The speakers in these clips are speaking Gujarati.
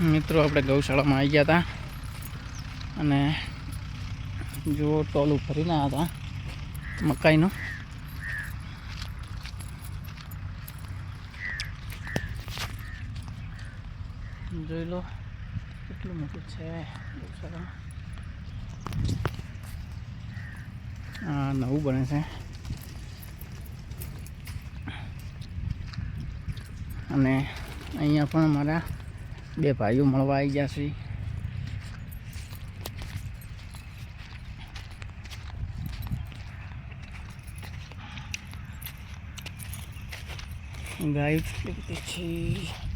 મિત્રો આપણે ગૌશાળામાં આવી ગયા હતા. અને જો ટોલું ફરીને આવ્યા હતા મકાઈનું. જોઈ લો, કેટલું મોટું છે ગૌશાળા આ નવું બને છે. અને અહીંયા પણ મારા બે ભાઈઓ મળવા આવી ગયા છે. ગાય છે.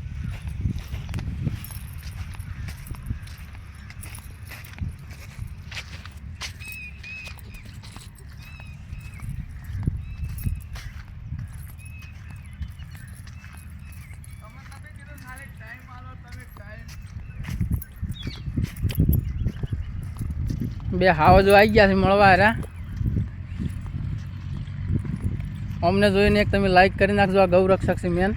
બે હાવજો આવી ગયા છે મળવા હારા. અમને જોઈને એક તમે લાઈક કરી નાખજો, આ ગૌરક્ષક છે મેન